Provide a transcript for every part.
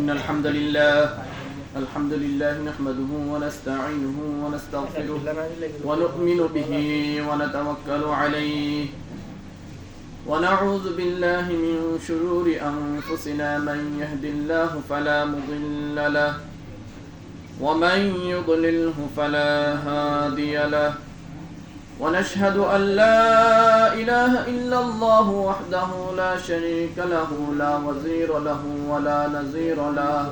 إن الحمد لله الحمد لله نحمده ونستعينه ونستغفره ونؤمن به ونتوكل عليه. ونعوذ بالله من شرور أنفسنا من يهد الله فلا مضل له ومن يضلله فلا هادي له. ونشهد أن لا إله إلا الله وحده لا شريك له لا وزير له ولا نظير له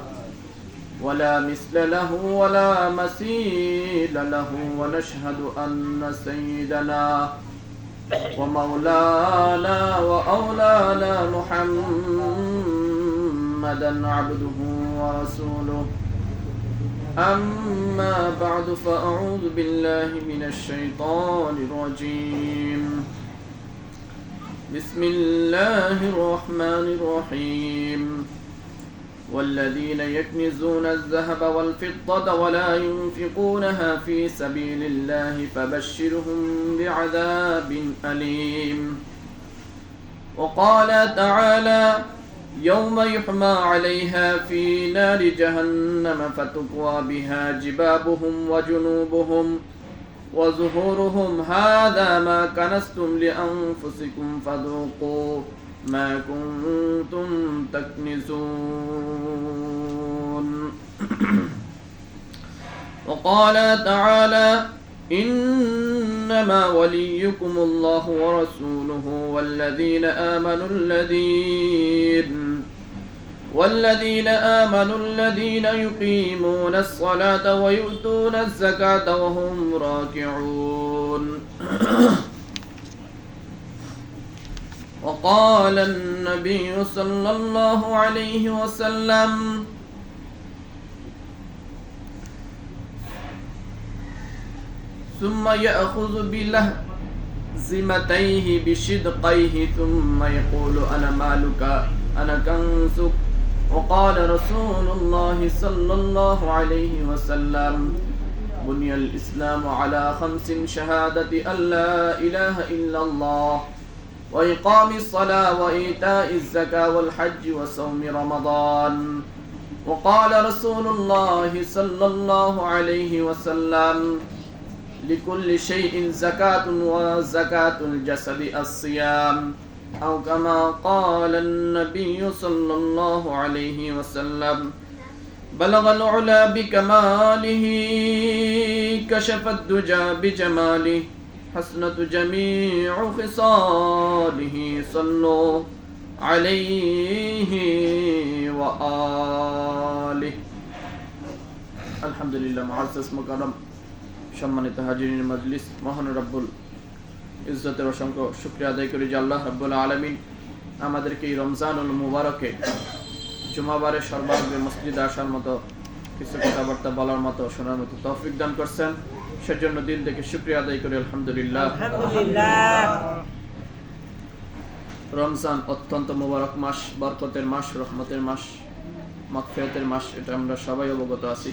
ولا مثل له ولا مثيل له. ونشهد أن سيدنا ومولانا وأولانا محمدا عبده ورسوله. أما بعد فأعوذ بالله من الشيطان الرجيم. بسم الله الرحمن الرحيم. والذين يكنزون الذهب والفضة ولا ينفقونها في سبيل الله فبشرهم بعذاب أليم. وقال تعالى يوم يحمى عليها في نار جهنم فتقوى بها جبابهم وجنوبهم وظهورهم. هذا ما كنستم لأنفسكم فذوقوا ما كنتم تكنزون وقال تعالى إنما وليكم الله ورسوله والذين آمنوا الذين والذين آمنوا الذين يقيمون الصلاة ويؤتون الزكاة وهم راكعون. وقال النبي صلى الله عليه وسلم ثم يأخذ بلهزمتيه بشدقيه ثم يقول أنا مالك؟ أنا كنزك؟ وقال رسول الله صلى الله عليه وسلم بني الإسلام على خمس شهادة أن لا إله إلا الله وإقام الصلاة وإيتاء الزكاة والحج وصوم رمضان. وقال رسول الله صلى الله عليه وسلم لكل شيء زكاة وزكاة الجسد الصيام. أو كما قال النبي صلى الله عليه وسلم بلغ العلا بكماله كشف الدجى بجماله حسنة جميع خصاله صلوا عليه وآله الحمد لله معزز مكرم সম্মানিত হাজিরিন মজলিস মহান রব্বুল ইজ্জতের অসংখ্য শুক্রিয়া আদায় করি যে আল্লাহ রব্বুল আলমিন আমাদেরকে এই রমজানুল মুবারকে জুমাবারে সর্বাগ্রে মসজিদে আসার মতো কিছু কথাবার্তা বলার মতো শোনার মতো তৌফিক দান করছেন। সেজন্য দিল থেকে শুক্রিয়া আদায় করি আলহামদুলিল্লাহ। রমজান অত্যন্ত মুবারক মাস বরকতের মাস রহমতের মাস মাগফিরাতের মাস এটা আমরা সবাই অবগত আছি।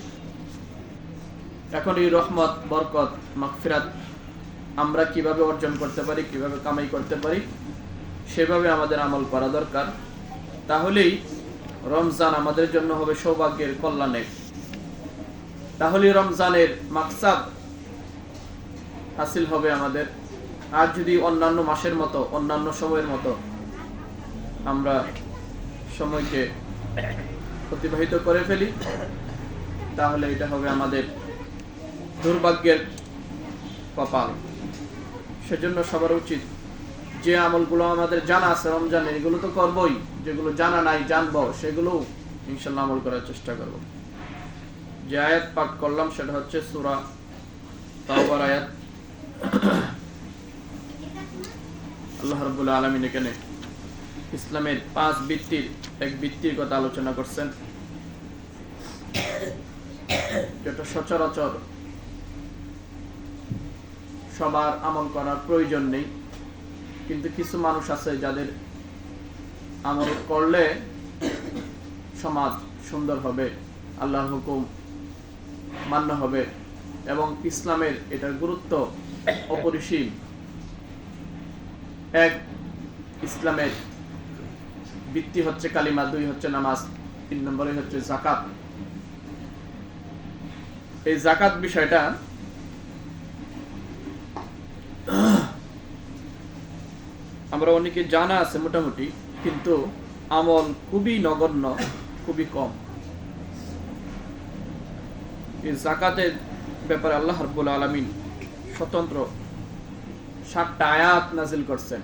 এখন এই রহমত বরকত মাগফিরাত আমরা কীভাবে অর্জন করতে পারি, কীভাবে কামাই করতে পারি, সেভাবে আমাদের আমল করা দরকার। তাহলেই রমজান আমাদের জন্য হবে সৌভাগ্যের কল্যাণের তাহলে রমজানের মাকসাদ হাসিল হবে আমাদের। আর যদি অন্যান্য মাসের মতো, অন্যান্য সময়ের মতো আমরা সময়কে অতিবাহিত করে ফেলি, তাহলে এটা হবে আমাদের দুর্ভাগ্যের কপাল। সেজন্য সবার উচিত যে আমলগুলো আমাদের জানা আছে, রমজানের, এগুলো তো করবই। যেগুলো জানা নাই, জানব, সেগুলো ইনশাল্লাহ আমল করার চেষ্টা করব। যে আয়াত পাঠ করলাম, সেটা হচ্ছে সুরা তাওবার আয়াত। আল্লাহ রব্বুল আলমিন এখানে ইসলামের পাঁচ বৃত্তির এক বৃত্তির কথা আলোচনা করছেন। যেটা সচরাচর সবার আমল করার প্রয়োজন নেই। কিন্তু কিছু মানুষ আছে যাদের আমল করলে সমাজ সুন্দর হবে, আল্লাহর হুকুম মান্য হবে এবং ইসলামের এটার গুরুত্ব অপরিসীম। এক, ইসলামের ভিত্তি হচ্ছে কালিমা, দুই হচ্ছে নামাজ, তিন নম্বরে হচ্ছে জাকাত এই জাকাত বিষয়টা আমরা অনেকে জানা আছে মোটামুটি, কিন্তু আমল খুবই নগণ্য, খুবই কম। এই জাকাতের ব্যাপারে আল্লাহ রাব্বুল আলামিন স্বতন্ত্র সাতটা আয়াত নাজিল করছেন।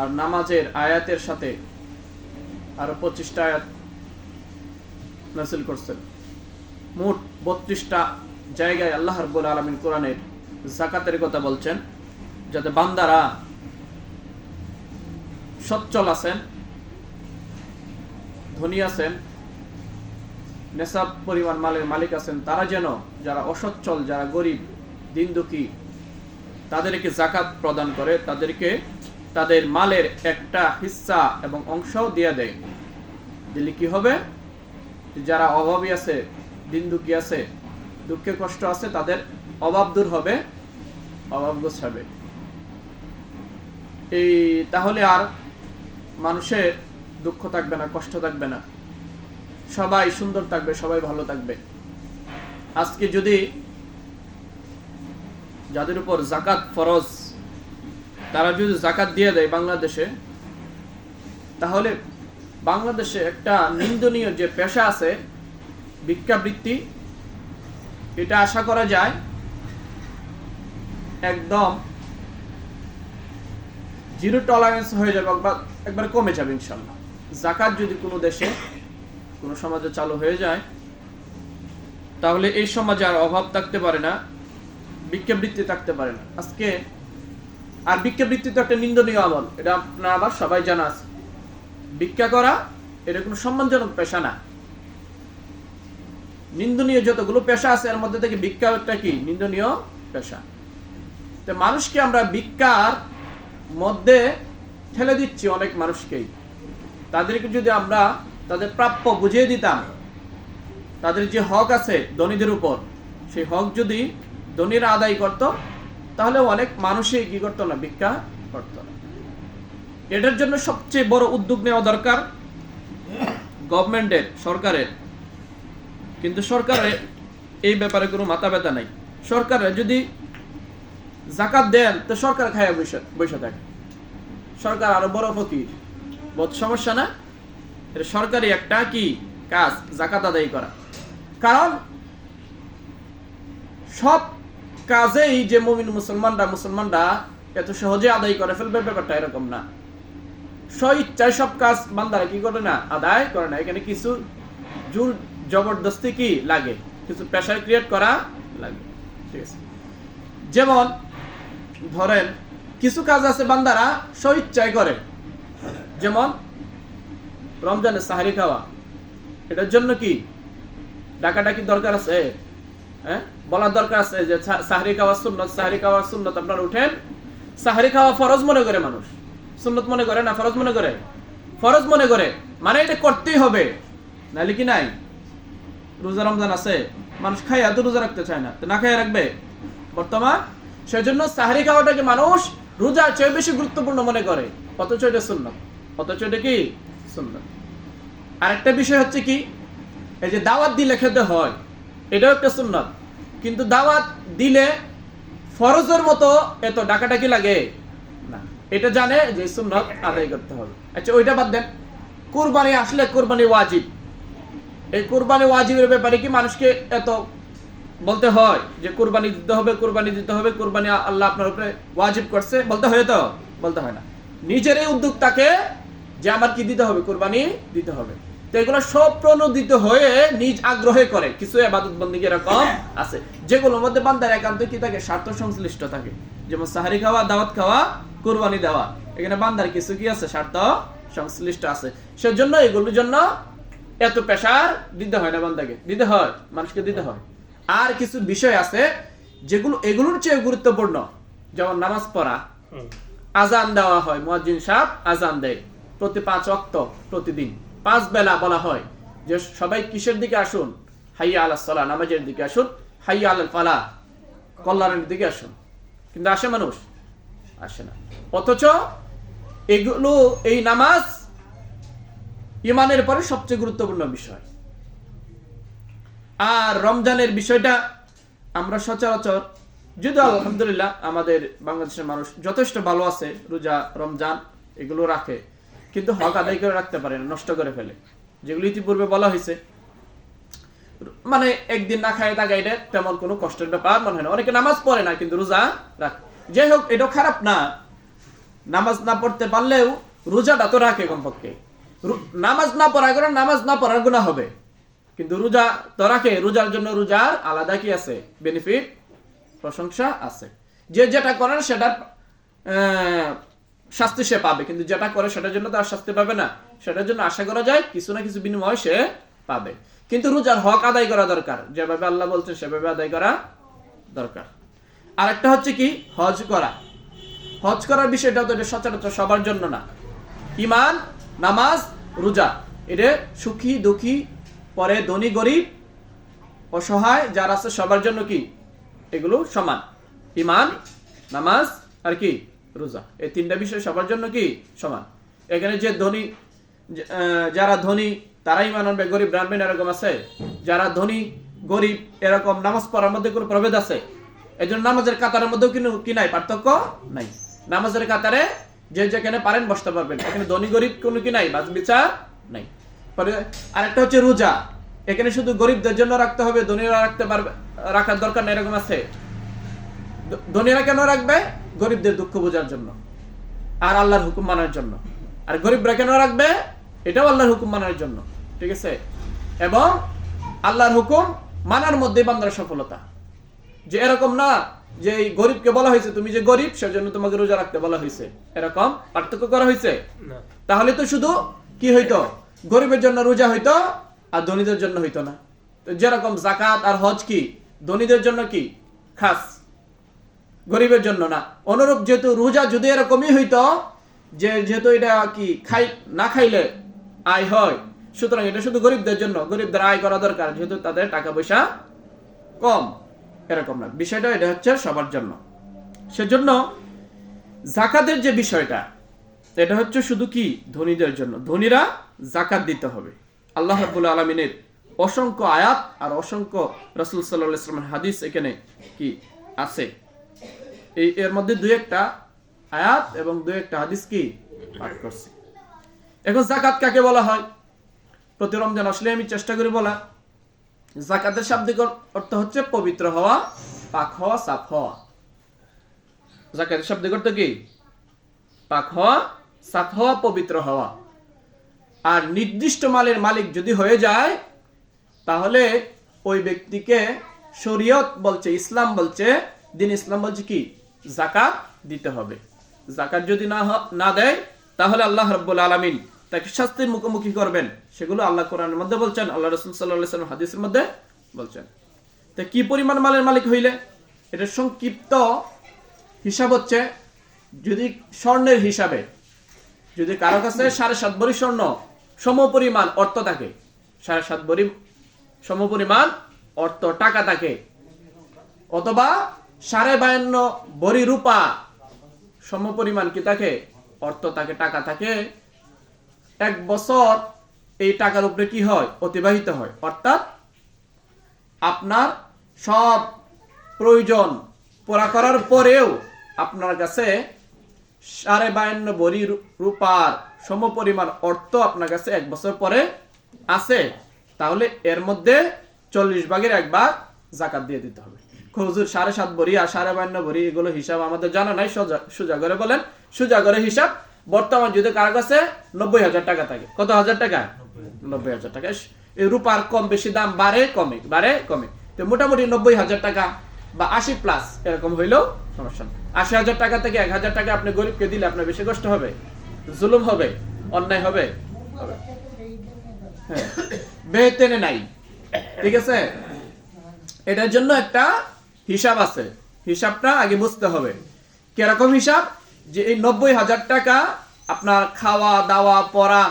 আর নামাজের আয়াতের সাথে আরও পঁচিশটা আয়াত নাজিল করছেন। মোট বত্রিশটা জায়গায় আল্লাহ রাব্বুল আলামিন কোরআনের জাকাতের কথা বলছেন, যাতে বান্দারা সচ্ছল আছেন, ধনী আছেন, নেশাব পরিমাণ মালের মালিক আছেন, তারা যেন যারা অসচ্ছল, যারা গরিব, দিন দুঃখী, তাদেরকে জাকাত প্রদান করে, তাদেরকে তাদের মালের একটা হিস্সা এবং অংশও দিয়ে দেয়। দিলে কি হবে? যারা অভাবী আছে, দিন দুঃখী আছে, দুঃখে কষ্ট আছে, তাদের অভাব দূর হবে, অভাব গোছাবে। এই তাহলে আর মানুষের দুঃখ থাকবে না, কষ্ট থাকবে না। সবাই সুন্দর থাকবে, সবাই ভালো থাকবে। আজকে যদি যাদের উপর জাকাত ফরজ, তারা যদি জাকাত দিয়ে দেয় বাংলাদেশে, তাহলে বাংলাদেশে একটা নিন্দনীয় যে পেশা আছে, ভিক্ষাবৃত্তি, এটা আশা করা যায় একদম জিরো টলারেন্স হয়ে যাবে, বা একবার কমে যাবে ইনশাল্লাহ জাকাত যদি কোনো দেশে, কোনো সমাজে চালু হয়ে যায়, তাহলে এই সমাজে আর অভাব থাকতে পারে না ভিক্ষাবৃত্তি থাকতে পারে না। আজকে, আর ভিক্ষাবৃত্তি তো একটা নিন্দনীয় আমল, এটা আপনার আবার সবাই জানা আছে। ভিক্ষা করা, এটা কোনো সম্মানজনক পেশা না। নিন্দনীয় যতগুলো পেশা আছে, এর মধ্যে থেকে ভিক্ষা একটা কি? নিন্দনীয় পেশা। তো মানুষকে আমরা ভিক্ষার মধ্যে ঠেলে দিচ্ছি অনেক মানুষকেই। তাদেরকে যদি আমরা তাদের প্রাপ্য বুঝিয়ে দিতাম, তাদের যে হক আছে ধনীদের উপর, সেই হক যদি ধনীরা আদায় করত, তাহলে অনেক মানুষই কি করতো না, ভিক্ষা করতো। না এটার জন্য সবচেয়ে বড় উদ্যোগ নেওয়া দরকার গভর্নমেন্টের, সরকারের। কিন্তু সরকারের এই ব্যাপারে কোনো মাথা ব্যথা নাই। সরকারের যদি জাকাত দেন, তো সরকার খায়া বসে বসে থাকে। সরকার আরও বড় ফকির। সমস্যা না? এটা সরকারি একটা কি কাজ জাকাত আদায় করা। কারণ সব কাজেই যে মুমিন মুসলমানরা মুসলমানরা এত সহজে আদায় করে ফেলবে, ব্যাপারটা এরকম না। স্বইচ্ছায় সব কাজ বান্দারা কি করে না? আদায় করে না। এখানে কিছু জোর জবরদস্তি কি লাগে? কিছু প্রেশার ক্রিয়েট করা লাগে। ঠিক আছে? যেমন ধরেন কিছু কাজ আছে বান্দারা স্বইচ্ছায় করে। যেমন রমজানে সাহারি খাওয়া। এটার জন্য কি? ডাকাডাকি দরকার আছে? হ্যাঁ? বলার দরকার আছে যে সাহারি খাওয়া সুন্নত, সাহারি খাওয়া সুন্নত। উঠেন, সাহারি খাওয়া ফরজ মনে করে মানুষ। সুন্নত মনে করে না ফরজ মনে করে? ফরজ মনে করে। মানে এটা করতেই হবে। নাহলে কি নাই? রোজা রমজান আছে। মানুষ খাইয়া তো রোজা রাখতে চায় না। না খাইয়া রাখবে? বর্তমান সেজন্য সাহারি খাওয়াটাকে মানুষ রোজার চেয়ে বেশি গুরুত্বপূর্ণ মনে করে। অথচ এটা সুন্নত। অথচ এটা কি? সুন্নত। আরেকটা বিষয় হচ্ছে কি, এই যে দাওয়াত দিলে খেতে হয়, এটাও একটা সুন্নত। কিন্তু দাওয়াত দিলে ফরজের মতো এত ডাকাডাকি লাগে না। এটা জানে যে সুন্নত আদায় করতে হবে। আচ্ছা ওইটা বাদ দেন। কোরবানি আসলে কোরবানি ওয়াজিব। এই কোরবানি ওয়াজিবের ব্যাপারে কি মানুষকে এত বলতে হয় যে কোরবানি দিতে হবে কোরবানি দিতে হবে কোরবানি আল্লাহ আপনার উপরে ওয়াজিব করছে বলতে হয় তো? বলতে হয় না। নিজের এই উদ্যোগ তাকে যে আমার কি দিতে হবে কোরবানি দিতে হবে। তো এগুলো সব প্রণোদিত হয়ে নিজ আগ্রহে করে। কিছু আবাদত বন্দী এরকম আছে। যেগুলোর মধ্যে বান্দার একান্ত কি থাকে? স্বার্থ সংশ্লিষ্ট থাকে। যেমন সাহারি খাওয়া দাওয়াত খাওয়া কোরবানি দেওয়া। এখানে বান্দার কিছু কি আছে? স্বার্থ সংশ্লিষ্ট আছে। সেজন্য এগুলোর জন্য এত প্রেশার দিতে হয় না বান্দাকে। দিতে হয় মানুষকে দিতে হয়। আর কিছু বিষয় আছে যেগুলো এগুলোর চেয়ে গুরুত্বপূর্ণ। যেমন নামাজ পড়া। আজান দেওয়া হয় মুয়াজ্জিন সাহেব আজান দেয় প্রতি পাঁচ অক্ত প্রতিদিন। পাঁচ বেলা বলা হয় যে সবাই কিসের দিকে আসুন? হাইয়া আলাহ সালাহ নামাজের দিকে আসুন। হাইয়া আল ফালা কল্যাণের দিকে আসুন। কিন্তু আসে মানুষ? আসে না। অথচ এগুলো এই নামাজ ইমানের পরে সবচেয়ে গুরুত্বপূর্ণ বিষয়। আর রমজানের বিষয়টা আমরা সচরাচর যদি আলহামদুলিল্লাহ আমাদের বাংলাদেশের মানুষ যথেষ্ট ভালো আছে, রোজা, রমজান এগুলো রাখে, কিন্তু হক আদায় করে রাখতে পারে না, নষ্ট করে ফেলে, যেগুলো ইতিপূর্বে বলা হয়েছে। মানে একদিন না খায় থাকা এটা তেমন কোনো কষ্টের ব্যাপার মনে হয় না। অনেকে নামাজ পড়ে না, কিন্তু রোজা রাখে। যাই হোক এটা খারাপ না। নামাজ না পড়তে পারলেও রোজাটা তো রাখে কমপক্ষে। নামাজ না পড়া করে নামাজ না পড়ার গুণা হবে। কিন্তু রোজা রাখে, রোজার জন্য রোজার আলাদা কি আছে? বেনিফিট প্রশংসা আছে। যে যেটা করেন সেটার শাস্তি সে পাবে, কিন্তু যেটা করে সেটার জন্য তার শাস্তি পাবে না। সেটার জন্য আশা করা যায় কিছু না কিছু বিনিময় সে পাবে। কিন্তু রোজার হক আদায় করা দরকার। যেভাবে আল্লাহ বলছেন, সেভাবে আদায় করা দরকার। আরেকটা হচ্ছে কি? হজ করা। হজ করার বিষয়টা তো এটা সচরাচর সবার জন্য না। ইমান নামাজ, রোজা, এটা সুখী, দুঃখী পরে ধনী, গরিব, অসহায়, যারা আছে সবার জন্য কি? এগুলো সমান। ইমান নামাজ আর কি? রোজা। এই তিনটা বিষয় সবার জন্য কি? সমান। এখানে যে ধনী যারা ধনী, তারাই ইমান আনবে, গরিব রানবেন এরকম আছে? যারা ধনী, গরিব, এরকম নামাজ পড়ার মধ্যে কোনো প্রভেদ আছে? এই জন্য নামাজের কাতারের মধ্যেও কিন্তু কি নাই? পার্থক্য নাই। নামাজের কাতারে যে যেখানে পারেন বসতে পারবেন। এখানে ধনী, গরিব কোনো কি নাই? বাজ বিচার নাই। পরে আরেকটা হচ্ছে রোজা। এখানে শুধু গরিবদের জন্য রাখতে হবে ধনীরা রাখতে পারবে রাখার দরকার নেই এরকম আছে। ধনীরা কেন রাখবে? গরিবদের দুঃখ বোঝার জন্য আর আল্লাহর হুকুম মানার জন্য। আর গরিবরা কেন রাখবে? এটাও আল্লাহর হুকুম মানার জন্য ঠিক আছে? এবং আল্লাহর হুকুম মানার মধ্যে বান্দার সফলতা। যে এরকম না যে এই গরিবকে বলা হয়েছে তুমি যে গরিব সেজন্য তোমাকে রোজা রাখতে বলা হয়েছে। এরকম পার্থক্য করা হয়েছে? তাহলে তো শুধু কি হইতো? গরিবের জন্য রোজা হইতো আর ধনীদের জন্য হইতো না। তো যেরকম জাকাত আর হজ কি? ধনীদের জন্য কি? খাস। গরিবের জন্য না। অনুরূপ যেহেতু রোজা যদি এরকমই হইতো, যে যেহেতু এটা কি খাই না খাইলে আয় হয়, সুতরাং এটা শুধু গরিবদের জন্য। গরিবদের আয় করা দরকার, যেহেতু তাদের টাকা পয়সা কম। এরকম না। বিষয়টা এটা হচ্ছে সবার জন্য। সেজন্য জাকাতের যে বিষয়টা, এটা হচ্ছে শুধু কি? ধনীদের জন্য। ধনীরা জাকাত দিতে হবে। আল্লাহ রাব্বুল আলমিনের অসংখ্য আয়াত আর অসংখ্য রসুল সাল্লাহ ইসলামের হাদিস এখানে কি আছে? এই, এর মধ্যে দুই একটা আয়াত এবং দুই একটা হাদিস কি পাঠ করছি। এখন জাকাত কাকে বলা হয়? প্রতি রমজান আসলে আমি চেষ্টা করি বলা। জাকাতের শাব্দিক অর্থ হচ্ছে পবিত্র হওয়া, পাক হওয়া, সাফ হওয়া। জাকাতের শাব্দিক অর্থ কি? পাক হওয়া, সাফ হওয়া, পবিত্র হওয়া। আর নির্দিষ্ট মালের মালিক যদি হয়ে যায়, তাহলে ওই ব্যক্তিকে শরীয়ত বলছে, ইসলাম বলছে, দিন ইসলাম বলছে কি? জাকাত দিতে হবে। জাকাত যদি না না দেয়, তাহলে আল্লাহ রব্বুল আলমিন তাকে শাস্তির মুখোমুখি করবেন। সেগুলো আল্লাহ কোরআনের মধ্যে বলছেন, আল্লাহ রসুল সাল্লাহ হাদিসের মধ্যে বলছেন। তো কি পরিমাণ মালের মালিক হইলে? এটা সংক্ষিপ্ত হিসাব হচ্ছে, যদি স্বর্ণের হিসাবে, যদি কারও কাছে সাড়ে সাত ভরি স্বর্ণ সম পরিমাণ অর্থ থাকে। সাড়ে সাত ভরি সম পরিমাণ অর্থ টাকা থাকে। অথবা সাড়ে বায়ান্ন ভরি রূপা সম পরিমাণ কি থাকে? অর্থ থাকে, টাকা থাকে। এক বছর এই টাকার উপরে কি হয়? অতিবাহিত হয়। অর্থাৎ আপনার সব প্রয়োজন পুরা করার পরেও আপনার কাছে সাড়ে বায়ান্ন বড়ি রূপার সমপরিমাণ অর্থ আপনার কাছে এক বছর পরে আছে, তাহলে এর মধ্যে চল্লিশ ভাগের এক ভাগ জাকাত দিয়ে দিতে হবে। খজুর সাড়ে সাত বড়ি আর সাড়ে বান্ন বড়ি এগুলো হিসাব আমাদের জানা নাই, সোজা- করে বলেন। সোজা করে হিসাব, বর্তমান যদি কার কাছে নব্বই হাজার টাকা থাকে, কত হাজার টাকা? নব্বই হাজার টাকা। রূপার কম বেশি দাম বাড়ে, কমে বাড়ে, কমে। তো মোটামুটি নব্বই হাজার টাকা বা আশি প্লাস এরকম হইলেও সমস্যা আশি হাজার টাকা থেকে এক হাজার টাকা আপনি গরিবকে দিলে আপনার বেশি কষ্ট হবে? জুলুম হবে, অন্যায় হবে। হ্যাঁ। নাই। ঠিক আছে? এটার জন্য একটা হিসাব আছে। হিসাবটা আগে বুঝতে হবে। কীরকম হিসাব? যে এই নব্বই হাজার টাকা আপনার খাওয়া, দাওয়া, পড়া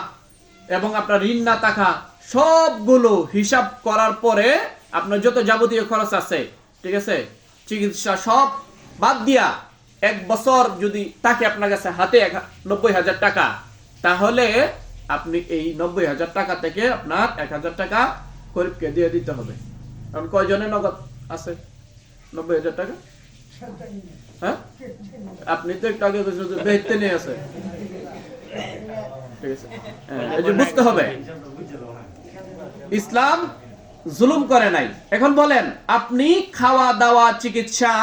এবং আপনার ঋণ, না থাকা সবগুলো হিসাব করার পরে আপনার যত যাবতীয় খরচ আছে, ঠিক আছে? চিকিৎসা সব বাদ দিয়া এক বছর যদি থাকে আপনার কাছে হাতে নব্বই হাজার টাকা তাহলে আপনি এই নব্বই হাজার টাকা থেকে আপনার এক হাজার টাকা গরিবকে দিয়ে দিতে হবে। কারণ কয়জনের নগদ আছে? নব্বই হাজার টাকা? হ্যাঁ? আপনি তো একটু আগে বেহেতে নিয়ে আছে। হ্যাঁ, বুঝতে হবে। ইসলাম জুলুম করে নাই। এখন বলেন আপনি খাওয়া দাওয়া চিকিৎসা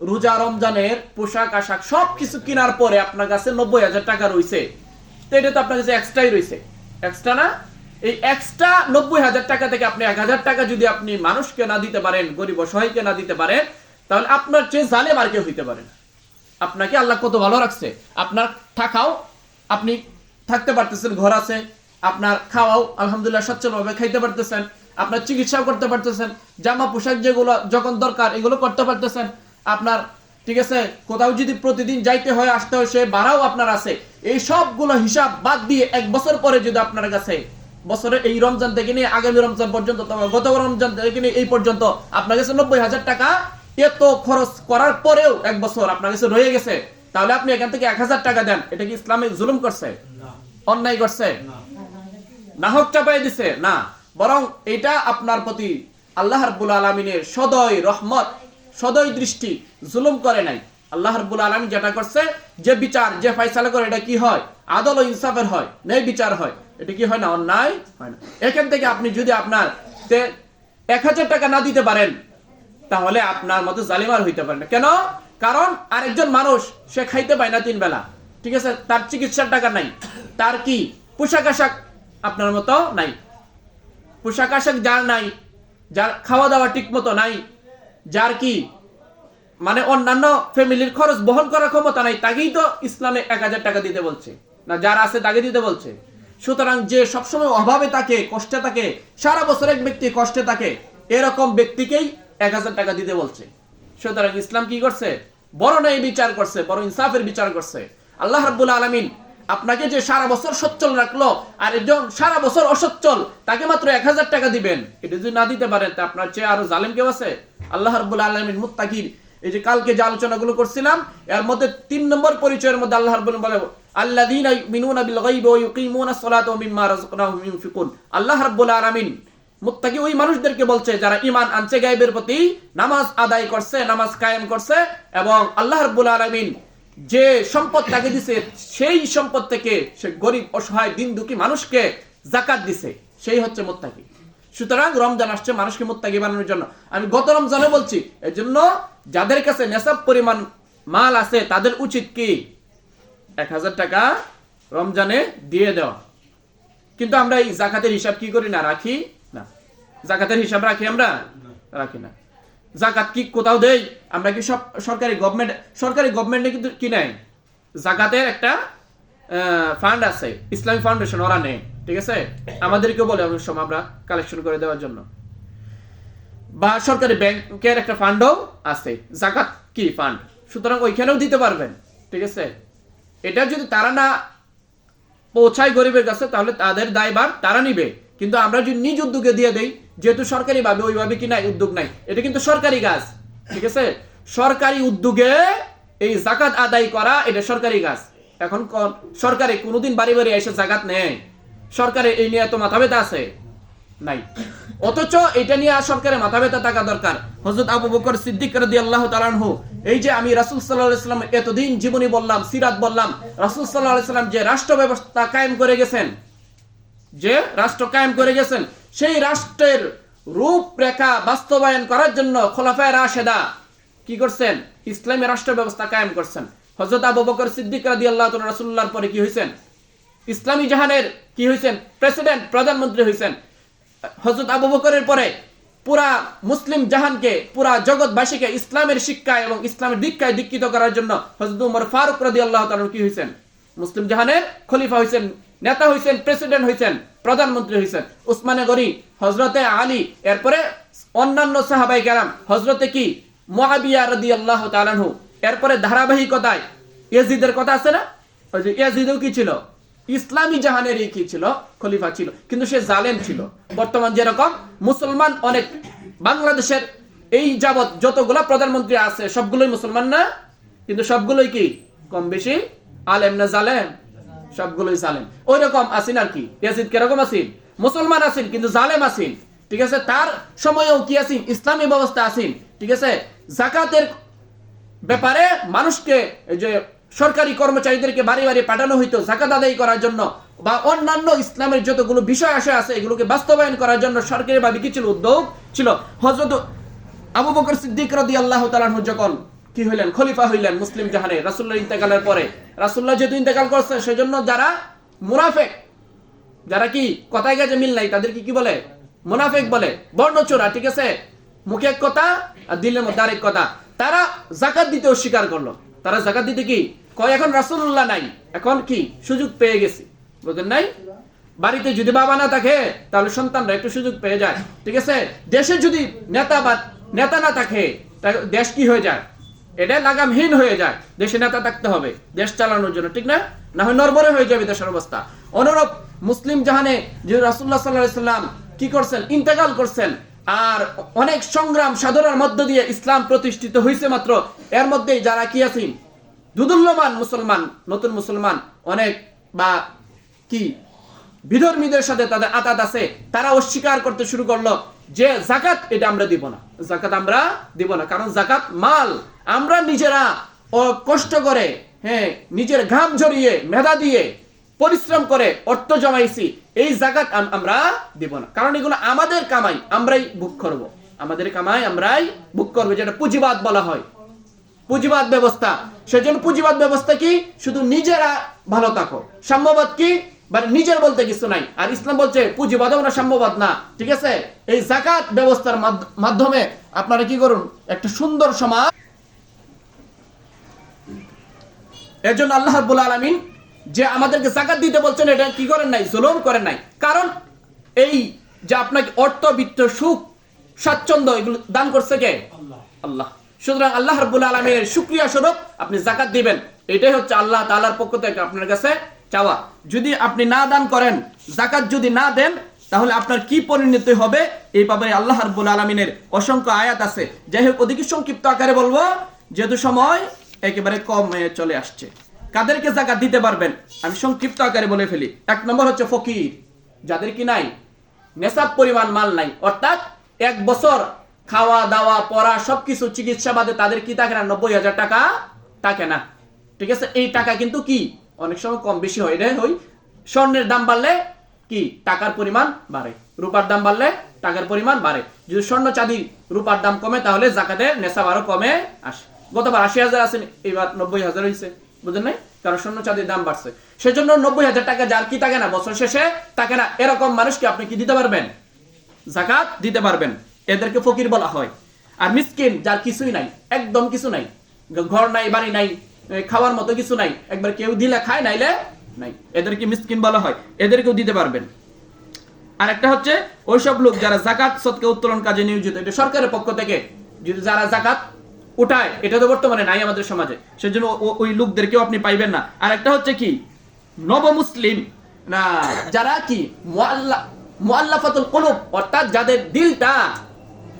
রোজা রমজানের পোশাক আশাক সবকিছু কেনার পরে আপনার কাছে নব্বই হাজার টাকা রয়েছে এটা তো আপনার কাছে এক্সট্রাই রয়েছে এক্সট্রা না? এই এক্সট্রা নব্বই হাজার টাকা থেকে আপনি এক হাজার টাকা যদি আপনি মানুষকে না দিতে পারেন, গরিব অসহায়কে না দিতে পারেন, তাহলে আপনার চেয়ে জালেম আর কেউ হইতে পারেন আপনাকে আল্লাহ কত ভালো রাখছে। আপনার থাকাও, আপনি থাকতে পারতেছেন, ঘর আছে, আপনার খাওয়াও আলহামদুলিল্লাহ সচ্ছলভাবে খাইতে পারতেছেন, আপনার চিকিৎসাও করতে পারতেছেন জামা পোশাক যেগুলো, যখন দরকার, এগুলো করতে পারতেছেন। আপনার ঠিক আছে কোথাও যদি প্রতিদিন যাইতে হয় আসতে হয় সে ভাড়াও আপনার আছে। এই সবগুলো হিসাব বাদ দিয়ে এক বছর পরে যদি আপনার কাছে বছরের এই রমজান থেকে নিয়ে আগামী রমজান পর্যন্ত গত রমজান থেকে নিয়ে এই পর্যন্ত আপনার কাছে নব্বই হাজার টাকা এত খরচ করার পরেও এক বছর আপনার কাছে রয়ে গেছে তাহলে আপনি এখান থেকে এক হাজার টাকা দেন। এটা কি ইসলামিক জুলুম করছে? অন্যায় করছে? না। হোক চাপাই দিছে না। বরং এটা আপনার প্রতি আল্লাহ রাব্বুল আলমিনের সদয় রহমত। সদয় দৃষ্টি জুলুম করে নাই। আল্লাহ রাব্বুল আলমিন যেটা করছে, যে বিচার, যে ফাইসালা করে, এটা কি হয়? আদল ও ইনসাফের হয়, ন্যায় বিচার হয়। এটা কি হয় না, অন্যায় হয় না? এখান থেকে আপনি যদি আপনার এক হাজার টাকা না দিতে পারেন, তাহলে আপনার মতো জালিমার হইতে পারে না। কেন? কারণ আরেকজন মানুষ, সে খাইতে পায় না তিন বেলা। ঠিক আছে? তার চিকিৎসার টাকা নাই। তার কি? পোশাক আশাক আপনার মতো নাই। পোশাক আশাক যার নাই, যার খাওয়া দাওয়া ঠিক মতো নাই যার কি? মানে অন্যান্য ফ্যামিলির খরচ বহন করার ক্ষমতা নাই, তাকেই তো ইসলামে এক হাজার টাকা দিতে বলছে। না, যার আছে তাকে দিতে বলছে। সুতরাং যে সবসময় অভাবে থাকে, কষ্টে থাকে, সারা বছর এক ব্যক্তি কষ্টে থাকে, এরকম ব্যক্তিকেই এক হাজার টাকা দিতে বলছে। সুতরাং ইসলাম কি করছে? বড় ন্যায় বিচার করছে, বড় ইনসাফের বিচার করছে। আল্লাহ রাব্বুল আলামিন আপনাকে যে সারা বছর সচ্ছল রাখল, আর একজন সারা বছর অসচ্ছল, তাকে মাত্র এক হাজার টাকা দিবেন। এটা যদি না দিতে পারেন, তা আপনার চেয়ে আরও জালেম কেউ আছে? আল্লাহ রাব্বুল আলামিন মুত্তাকির। এই যে কালকে যে আলোচনাগুলো করছিলাম, এর মধ্যে তিন নম্বর পরিচয়ের মধ্যে আল্লাহ রাব্বুল বলে মিম্মা আল্লাহ মুত্তাকি ওই মানুষদেরকে বলছে, যারা আনছে প্রতি, নামাজ আদায় করছে, নামাজ কায়েম করছে, এবং আল্লাহ রাব্বুল আলামিন যে সম্পদ তাকে দিছে, সেই সম্পদ থেকে সে গরিব, অসহায় দিন দুঃখী মানুষকে জাকাত দিছে। সেই হচ্ছে মুত্তাকি। সুতরাং রমজান আসছে মানুষকে মুত্তাকি বানানোর জন্য। আমি গত রমজানে বলছি এর জন্য যাদের কাছে নেশাব পরিমাণ মাল আছে তাদের উচিত কি? এক হাজার টাকা রমজানে দিয়ে দেওয়া। কিন্তু আমরা এই জাকাতের হিসাব কি করি না রাখি? না। জাকাতের হিসাব রাখি আমরা? রাখি না। জাকাত কি কোথাও দেই? আমরা কি সব সরকারি গভর্নমেন্ট সরকারি গভর্নমেন্টে কিন্তু কি নেয় জাকাতের একটা ফান্ড আছে ইসলামিক ফাউন্ডেশন ওরা নেয়। ঠিক আছে? আমাদেরকেও বলে অনেক সময় আমরা কালেকশন করে দেওয়ার জন্য। বা সরকারি ব্যাংকের একটা ফান্ডও আছে, জাকাত কি ফান্ড সুতরাং ওইখানেও দিতে পারবেন, ঠিক আছে? এটা যদি তারা না পৌঁছায় গরিবের কাছে, তাহলে তাদের দায়ভার তারা নিবে। কিন্তু আমরা যদি নিজ উদ্যোগে দিয়ে দেই, যেহেতু সরকারি ভাবে ওইভাবে কি নাই উদ্যোগ নাই, এটা কিন্তু সরকারি কাজ, ঠিক আছে? সরকারি উদ্যোগে এই জাকাত আদায় করা, এটা সরকারি কাজ। এখন সরকারে কোনোদিন বাড়ি বাড়ি এসে জাকাত নেয়। সরকারে এই নিয়ে তো মাথা ব্যথা আছে? নাই। অথচ এটা নিয়ে সরকারের মাথা ব্যথা থাকা দরকার। হজরত আবু বকর সিদ্দিক রাদি আল্লাহ তালানহু এই যে আমি রাসুল সাল্লাহ সাল্লাম এতদিন জীবনী বললাম, সিরাত বললাম, রাসুল সাল্লাহ সাল্লাম যে রাষ্ট্র ব্যবস্থা কায়েম করে গেছেন, যে রাষ্ট্র কায়েম করে গেছেন, সেই রাষ্ট্রের রূপরেখা বাস্তবায়ন করার জন্য খোলাফায় রাশেদা কি করছেন? ইসলামী রাষ্ট্র ব্যবস্থা কায়েম করছেন। হজরত আবু বকর সিদ্দিক রাদি আল্লাহ রাসুল্লাহর পরে কি হয়েছেন ইসলামী জাহানের কি হয়েছেন প্রেসিডেন্ট প্রধানমন্ত্রী হয়েছেন হজরত আবু বকরের পরে পুরা মুসলিম জাহানকে, পুরা জগৎবাসীকে ইসলামের শিক্ষা এবং ইসলামের দীক্ষায় দীক্ষিত করার জন্য হজরত উমর ফারুক রাদি আল্লাহ কি হয়েছেন মুসলিম জাহানের খলিফা হয়েছেন নেতা হয়েছেন প্রেসিডেন্ট হয়েছেন প্রধানমন্ত্রী হয়েছেন উসমানে গনি হজরতে আলী, এরপরে অন্যান্য সাহাবাই কেরাম হজরতে কি? মহাবিয়া রদি আল্লাহ তালানহু এরপরে ধারাবাহিকতায় ইয়াজিদের কথা আছে না? ইয়াজিদও কি ছিল? ইসলামী জাহানের কি ছিল? খলিফা ছিল। কিন্তু সে জালেম ছিল। বর্তমান যেরকম, মুসলমান অনেক। বাংলাদেশের এই যাবৎ যতগুলা প্রধানমন্ত্রী আছে, সবগুলোই মুসলমান না? কিন্তু সবগুলোই কি? কম বেশি আলেম না জালেম? সবগুলোই জালেম। ওই রকম আসিন আর কি। ইয়াজিদ কীরকম আসিন মুসলমান আসিন কিন্তু জালেম আসিন ঠিক আছে? তার সময়েও কি আসিন ইসলামী ব্যবস্থা আসিন ঠিক আছে? জাকাতের ব্যাপারে মানুষকে যে সরকারি কর্মচারীদেরকে বাড়ি বাড়ি পাঠানো হইতো জাকাত আদায় করার জন্য, বা অন্যান্য ইসলামের যতগুলো বিষয় আসে আছে, এগুলোকে বাস্তবায়ন করার জন্য সরকারি ভাবে কি ছিল উদ্যোগ ছিল। হজরত আবু বকর সিদ্দিক রাদি আল্লাহ তালানহু যখন কি হইলেন? খলিফা হইলেন মুসলিম জাহানে রাসুল্লাহ ইন্তেকালের পরে। রাসুল্লাহ যেহেতু ইন্তেকাল করছে, সেজন্য যারা মুনাফেক, যারা কি কথায় গেছে মিল নাই, তাদেরকে কি বলে? মুনাফেক বলে। বর্ণচোরা ঠিক আছে? মুখে এক কথা আর দিলের মধ্যে আরেক কথা। তারা জাকাত দিতে অস্বীকার করল। তারা জাকাত দিতে কি? এখন রাসূলুল্লাহ নাই। এখন কি? সুযোগ পেয়ে গেছি। বুঝলেন নাই? বাড়িতে যদি বাবা না থাকে, তাহলে সন্তানরা একটু সুযোগ পেয়ে যায়। ঠিক আছে? দেশে যদি নেতা বা নেতা না থাকে দেশ কি হয়ে যায়? এটা লাগামহীন হয়ে যায়। দেশে নেতা থাকতে হবে, দেশ চালানোর জন্য, ঠিক না? না হয় নরবরে হয়ে যাবে দেশের অবস্থা। অনুরূপ মুসলিম জাহানে যে রাসুল্লাহ সাল্লাহ সাল্লাম কি করছেন? ইন্তেকাল করছেন। আর অনেক সংগ্রাম সাধনার মধ্য দিয়ে ইসলাম প্রতিষ্ঠিত হয়েছে মাত্র। এর মধ্যে যারা কি আছেন? দুদুল্যমান মুসলমান, নতুন মুসলমান, অনেক বা কি? বিধর্মীদের সাথে তাদের আতাত আছে, তারা অস্বীকার করতে শুরু করল যে জাকাত এটা আমরা দিব না। জাকাত আমরা দিব না, কারণ জাকাত মাল। আমরা নিজেরা কষ্ট করে হ্যাঁ নিজের ঘাম ঝরিয়ে, মেধা দিয়ে পরিশ্রম করে অর্থ জমাইছি, এই জাকাত আমরা দিব না। কারণ এগুলো আমাদের কামাই, আমরাই বুক করব। আমাদের কামাই আমরাই বুক করব, যেটা পুঁজিবাদ বলা হয়। পুঁজিবাদ ব্যবস্থা। সেজন্য পুঁজিবাদ ব্যবস্থা কি? শুধু নিজেরা ভালো থাকো। সাম্যবাদ কি? মানে নিজের বলতে কিছু নাই। আর ইসলাম বলছে পুঁজিবাদ না সাম্যবাদ না। ঠিক আছে? এই জাকাত ব্যবস্থার মাধ্যমে আপনারা কি করুন? একটা সুন্দর সমাজ এর জন্য আল্লাহ রাব্বুল আলামিন যে আমাদেরকে জাকাত দিতে বলছেন, এটা কি করেন নাই? জুলুম করেন নাই। কারণ এই যে আপনাকে অর্থ বিত্ত সুখ, স্বাচ্ছন্দ্য এগুলো দান করছে কে? আল্লাহ আল্লাহ। সুতরাং আল্লাহ রাব্বুল আলামিনের শুকরিয়া স্বরূপ আপনি জাকাত দিবেন। এটাই হচ্ছে আল্লাহ তাআলার পক্ষ থেকে আপনার কাছে চাওয়া। যদি আপনি না দান করেন জাকাত যদি না দেন, তাহলে আপনার কি পরিণতি হবে? এই ব্যাপারে আল্লাহ রাব্বুল আলামিনের অসংখ্য আয়াত আছে। যাই হোক, অধিক সংক্ষিপ্ত আকারে বলব, যেহেতু সময় একেবারে কম হয়ে চলে আসছে। কাদেরকে জাকাত দিতে পারবেন? আমি সংক্ষিপ্ত আকারে বলে ফেলি। এক নম্বর হচ্ছে ফকির। যাদের কি নাই? নেশাব পরিমাণ মাল নাই। অর্থাৎ এক বছর খাওয়া, দাওয়া, পড়া, সবকিছু, চিকিৎসা বাদে তাদের কি থাকে না? নব্বই হাজার টাকা থাকে না। ঠিক আছে? এই টাকা কিন্তু কি? অনেক সময় কম বেশি হয়। এটাই হই স্বর্ণের দাম বাড়লে কি? টাকার পরিমাণ বাড়ে। রূপার দাম বাড়লে টাকার পরিমাণ বাড়ে। যদি স্বর্ণ চাঁদি রূপার দাম কমে, তাহলে জাকাতের নেশাব আরও কমে আসে। গতবার আশি হাজার আছেন এবার নব্বই হাজার হয়েছে বুঝলেন নাই? কারণ স্বর্ণ চাঁদির দাম বাড়ছে। সেজন্য নব্বই হাজার টাকা যার কি থাকে না? বছর শেষে থাকে না। এরকম মানুষকে আপনি কি দিতে পারবেন? জাকাত দিতে পারবেন। এদেরকে ফকির বলা হয়। আর মিসকিন, যার কিছুই নাই, একদম কিছু নাই। ঘর নাই, বাড়ি নাই খাওয়ার মতো কিছু নাই। একবার কেউ দিলে খায়, নাইলে নাই। এদেরকে মিসকিন বলা হয়। এদেরকেও দিতে পারবেন। আর একটা হচ্ছে, ওইসব লোক যারা জাকাত সৎকে উত্তোলন কাজে নিয়োজিত, এটা সরকারের পক্ষ থেকে যদি যারা জাকাত উঠায়, এটা তো বর্তমানে নাই আমাদের সমাজে। সেজন্য ওই লোকদেরকেও আপনি পাইবেন না। আর একটা হচ্ছে কি, নবমুসলিম, না, যারা কি মোয়াল্লা মুআল্লাফাতুল কুলুব, অর্থাৎ যাদের দিলটা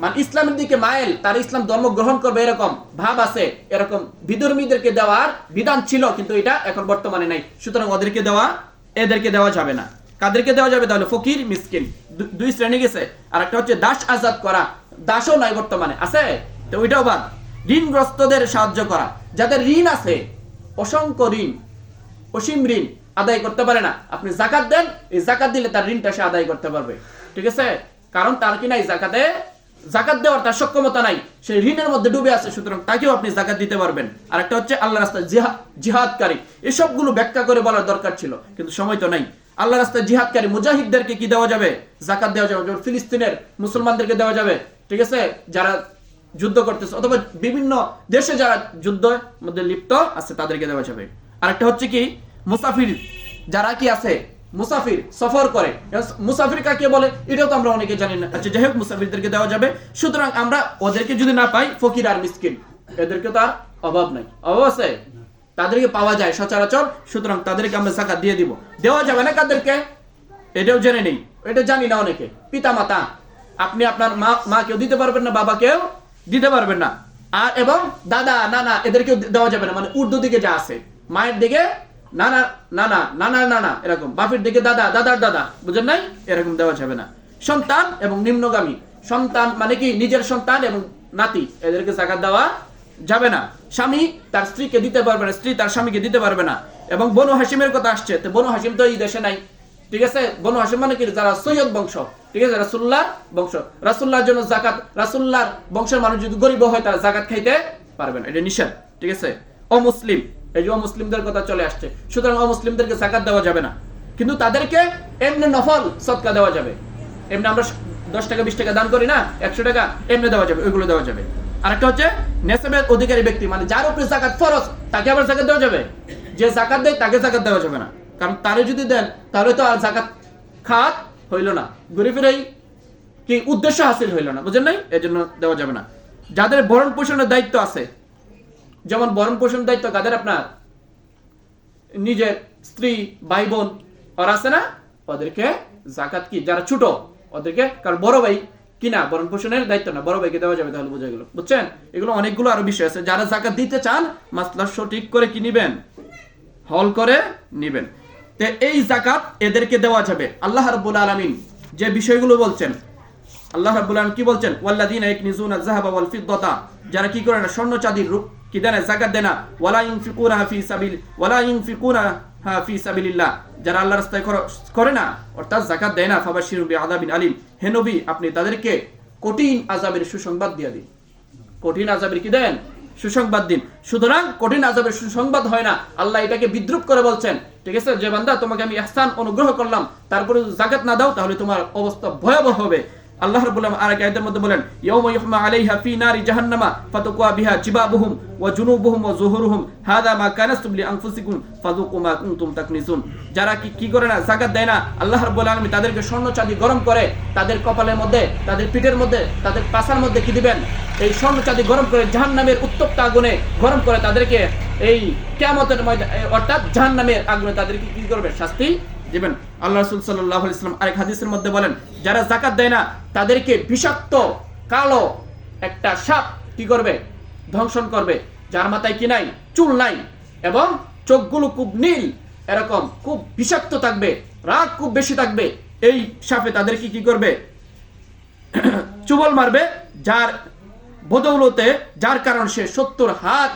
মানে ইসলামের দিকে মাইল তার ইসলাম ধর্ম গ্রহণ করবে এরকম ভাব আছে, এরকম বিধর্মীদেরকে দেওয়ার বিধান ছিল, কিন্তু এটা এখন বর্তমানে নাই। সুতরাং ওদেরকে দেওয়া, এদেরকে দেওয়া যাবে না। কাদেরকে দেওয়া যাবে তাহলে? ফকির, মিসকিন। দুই শ্রেণি গেছে আর একটা হচ্ছে দাস আজাদ করা। দাসও নাই বর্তমানে, আছে? তো ওইটাও বাদ। ঋণগ্রস্তদের সাহায্য করা। যাদের ঋণ আছে, অসংখ্য ঋণ, অসীম ঋণ আদায় করতে পারে না। আপনি জাকাত দেন, এই জাকাত দিলে তার ঋণটা সে আদায় করতে পারবে। ঠিক আছে? কারণ তার কি নাই? জাকাতে জাকাত দেওয়ার তার সক্ষমতা নাই, সে ঋণের মধ্যে ডুবে আছে, সুতরাং তাকেও আপনি জাকাত দিতে পারবেন। আর একটা হচ্ছে আল্লাহ রাস্তায় জিহাদ জিহাদকারী। এসবগুলো ব্যাখ্যা করে বলার দরকার ছিল, কিন্তু সময় তো নাই। আল্লাহ রাস্তায় জিহাদকারী মুজাহিদদেরকে কি দেওয়া যাবে? জাকাত দেওয়া যাবে, যেমন ফিলিস্তিনের মুসলমানদেরকে দেওয়া যাবে, ঠিক আছে? যারা যুদ্ধ করতেছে, অথবা বিভিন্ন দেশে যারা যুদ্ধের মধ্যে লিপ্ত আছে, তাদেরকে দেওয়া যাবে। আরেকটা হচ্ছে কি, মুসাফির যারা কি আছে মুসাফির সফর করে। মুসাফির কাকে বলে? এটাও তো আমরা অনেকে জানি না। আচ্ছা যাই হোক, মুসাফিরদেরকে দেওয়া যাবে। সুতরাং আমরা ওদেরকে যদি না পাই, ফকির আর মিসকিন। এদেরকে তো আর অভাব নাই। অভাব আছে? তাদেরকে পাওয়া যায় সচরাচর। সুতরাং তাদেরকে আমরা জাকাত দিয়ে দিব। দেওয়া যাবে না কাদেরকে? এটাও জেনে নেই। এটা জানি না অনেকে। পিতা মাতা আপনি আপনার মা মা, মাকেও দিতে পারবেন না, বাবাকেও দিতে পারবেন না। আর, এবং দাদা, নানা, এদেরকেও দেওয়া যাবে না। মানে উর্দু দিকে যা আছে। মায়ের দিকে নানা নানা নানা নানা, এরকম। বাপের দিকে দাদা দাদার দাদা, বুঝেন নাই? এরকম দেওয়া যাবে না। সন্তান এবং নিম্নগামী। সন্তান মানে কি? নিজের সন্তান এবং নাতি। এদেরকে জাকাত দেওয়া যাবে না। স্বামী তার স্ত্রীকে দিতে পারবে না। স্ত্রী তার স্বামীকে দিতে পারবে না। এবং বনু হাসিমের কথা আসছে। তো বনু হাসিম তো এই দেশে নাই। ঠিক আছে? বনু হাসিম মানে কি? যারা সৈয়দ বংশ। ঠিক আছে? রাসুল্লাহর বংশ। রাসুল্লাহর জন্য জাকাত রাসুল্লাহর বংশের মানুষ যদি গরিব হয়, তারা জাকাত খাইতে পারবে না। এটা নিষেধ। ঠিক আছে? অমুসলিম। এই যে অমুসলিমদের কথা চলে আসছে। সুতরাং অমুসলিমদেরকে জাকাত দেওয়া যাবে না। কিন্তু তাদেরকে এমনি নফল সৎকা দেওয়া যাবে। এমনি আমরা দশ টাকা, বিশ টাকা দান করি না, একশো টাকা, এমনি দেওয়া যাবে, ওইগুলো দেওয়া যাবে। আরেকটা হচ্ছে, নেসেবের অধিকারী ব্যক্তি মানে যার উপরে জাকাত ফরজ, তাকে আবার জাকাত দেওয়া যাবে। যে জাকাত দেয়, তাকে জাকাত দেওয়া যাবে না। কারণ তারে যদি দেন, তাহলে তো আর জাকাত খাত হইল না। ঘুরে ফিরেই কি উদ্দেশ্য হাসিল হইল না, বুঝেন নাই? এজন্য দেওয়া যাবে না। যাদের ভরণ পোষণের দায়িত্ব আছে যেমন ভরণ পোষণ দায়িত্ব কাদের আপনার? নিজের স্ত্রী ভাই বোন ওরা আছে না? ওদেরকে জাকাত কি? যারা ছোট, ওদেরকে, কারণ বড় ভাই কিনা ভরণ পোষণের দায়িত্ব না। বড় ভাইকে দেওয়া যাবে তাহলে বোঝা গেল। বুঝছেন? এগুলো অনেকগুলো আরও বিষয় আছে। যারা জাকাত দিতে চান, মাসলা সঠিক করে কি নিবেন? হল করে নিবেন। এই জাকাত এদেরকে দেওয়া যাবে। আল্লাহ রাব্বুল আলামিন যে বিষয়গুলো বলছেন আল্লাহ কি বলছেন? ওয়াল যারা কি করে না, স্বর্ণ চাঁদির কি ফি সাবিল, ওয়ালা ফি সাবিলিল্লাহ। যারা রাস্তায় খরচ করে না, অর্থাৎ দেয় না আলিম। হে নবী, আপনি তাদেরকে কঠিন আযাবের সুসংবাদ দিয়ে দিন। কঠিন আজাবের কি দেন? সুসংবাদ দিন। সুতরাং কঠিন আজাবের সুসংবাদ হয় না। আল্লাহ এটাকে বিদ্রুপ করে বলছেন। ঠিক আছে? যে বান্দা, তোমাকে আমি ইহসান অনুগ্রহ করলাম, তারপরে জাকাত না দাও, তাহলে তোমার অবস্থা ভয়াবহ হবে। আল্লাহ আয়াতের মধ্যে বলেন, ইয়াউমা ইউহমা আলাইহা ফি নারি জাহান্নামা বিহা জিবাবুহুম ওয়া জুনুবুহুম ওয়া যুহুরুহুম হাদা মা কানাস্তুম লি আনফুসিকুম ফাযুকু মা কুনতুম তাকনিসুন যারা কি কি করে না জাকাত দেয় না, আল্লাহ রাব্বুল আলামিন তাদেরকে স্বর্ণ চাঁদি গরম করে, তাদের কপালের মধ্যে, তাদের পিঠের মধ্যে, তাদের পাছার মধ্যে কি দিবেন? এই স্বর্ণ চাঁদি গরম করে জাহান্নামের উত্তপ্ত আগুনে গরম করে তাদেরকে এই কিয়ামতের ময়দান, অর্থাৎ জাহান্নামের আগুনে তাদেরকে কি করবে? শাস্তি দিবেন আল্লাহ রাসূল সাল্লাল্লাহু আলাইহি সাল্লাম আরেক হাদিসের মধ্যে বলেন, যারা জাকাত দেয় না, তাদেরকে বিষাক্ত, কালো একটা সাপ কি করবে? ধ্বংসন করবে। যার মাথায় কি নাই? চুল নাই। এবং চোখগুলো খুব নীল, এরকম খুব বিষাক্ত থাকবে, রাগ খুব বেশি থাকবে। এই সাপে তাদেরকে কি করবে? চুবল মারবে, যার বদৌলতে, যার কারণ সে সত্তর হাত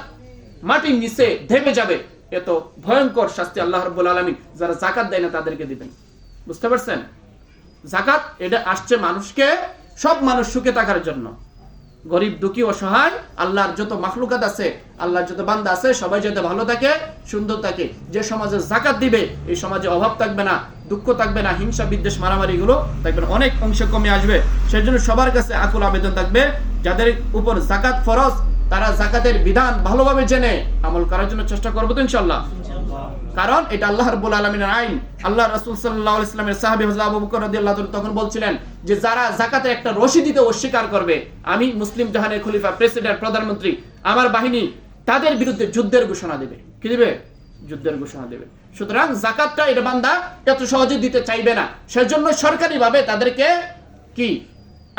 মাটির নিচে ধেমে যাবে। এত ভয়ঙ্কর শাস্তি আল্লাহ রব্বুল আলমিন যারা জাকাত দেয় না তাদেরকে দিবেন। বুঝতে পারছেন? জাকাত এটা আসছে মানুষকে, সব মানুষ সুখে থাকার জন্য। গরিব, দুঃখী, অসহায়, আল্লাহর যত মাখলুকাত আছে, আল্লাহর যত বান্দা আছে, সবাই যাতে ভালো থাকে, সুন্দর থাকে। যে সমাজে জাকাত দিবে, এই সমাজে অভাব থাকবে না, দুঃখ থাকবে না, হিংসা, বিদ্বেষ, মারামারি গুলো থাকবে অনেক অংশে কমে আসবে। সেজন্য সবার কাছে আকুল আবেদন থাকবে, যাদের উপর জাকাত ফরজ তারা জাকাতের বিধান ভালোভাবে জেনে আমল করার জন্য চেষ্টা করব তো ইনশাল্লাহ কারণ এটা আল্লাহ রাব্বুল আলামিনের আইন। আল্লাহ রাসূল সাল্লাল্লাহু আলাইহি ওয়াসাল্লামের সাহাবী হযরত আবু বকর রাদিয়াল্লাহু তাআলা তখন বলছিলেন যে যারা যাকাতের একটা রশি দিতে অস্বীকার করবে আমি মুসলিম জাহানের খলিফা প্রেসিডেন্ট প্রধানমন্ত্রী আমার বাহিনী তাদের বিরুদ্ধে যুদ্ধের ঘোষণা দেবে। কি দেবে? যুদ্ধের ঘোষণা দেবে। সুতরাং জাকাতটা এটা বান্দা এত সহজে দিতে চাইবে না। সেজন্য সরকারিভাবে তাদেরকে কি?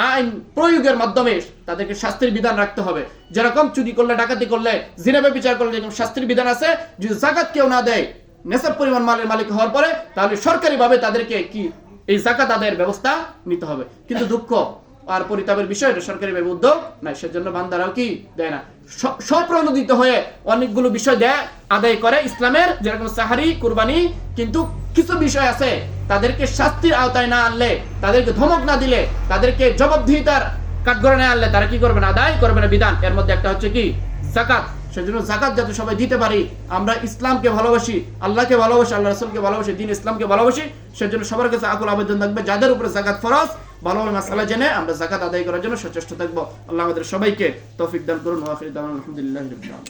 আইন প্রয়োগের মাধ্যমে তাদেরকে শাস্তির বিধান রাখতে হবে। যেরকম চুরি করলে, ডাকাতি করলে, জিনাবে বিচার করলে যেরকম শাস্তির বিধান আছে, যদি জাকাত কেউ না দেয় নেশার পরিমাণ মালের মালিক হওয়ার পরে, তাহলে সরকারিভাবে তাদেরকে কি এই জাকাত আদায়ের ব্যবস্থা নিতে হবে। কিন্তু দুঃখ আর পরিতাপের বিষয়, এটা সরকারি ভাবে উদ্যোগ। নাই, সেজন্য বান্দারাও কি দেয় না? স্বপ্রণোদিত হয়ে অনেকগুলো বিষয় দেয়, আদায় করে ইসলামের, যেরকম সাহারি, কুরবানি, কিন্তু কিছু বিষয় আছে, তাদেরকে শাস্তির আওতায় না আনলে, তাদেরকে ধমক না দিলে, তাদেরকে জবাবদিহিতার কাঠগড়ে না আনলে তারা কি করবে না? আদায় করবে না বিধান। এর মধ্যে একটা হচ্ছে কি? জাকাত সেজন্য জাকাত যাতে সবাই দিতে পারি, আমরা ইসলামকে ভালোবাসি, আল্লাহকে ভালোবাসি, আল্লাহ রসুলকে ভালোবাসি, দিন ইসলামকে ভালোবাসি, সেজন্য সবার কাছে আকুল আবেদন থাকবে, যাদের উপরে জাকাত ফরজ ভালোভাবে মাসালা জেনে আমরা জাকাত আদায় করার জন্য সচেষ্ট থাকব। আল্লাহ আমাদের সবাইকে তৌফিক দান করুন। আলহামদুলিল্লাহি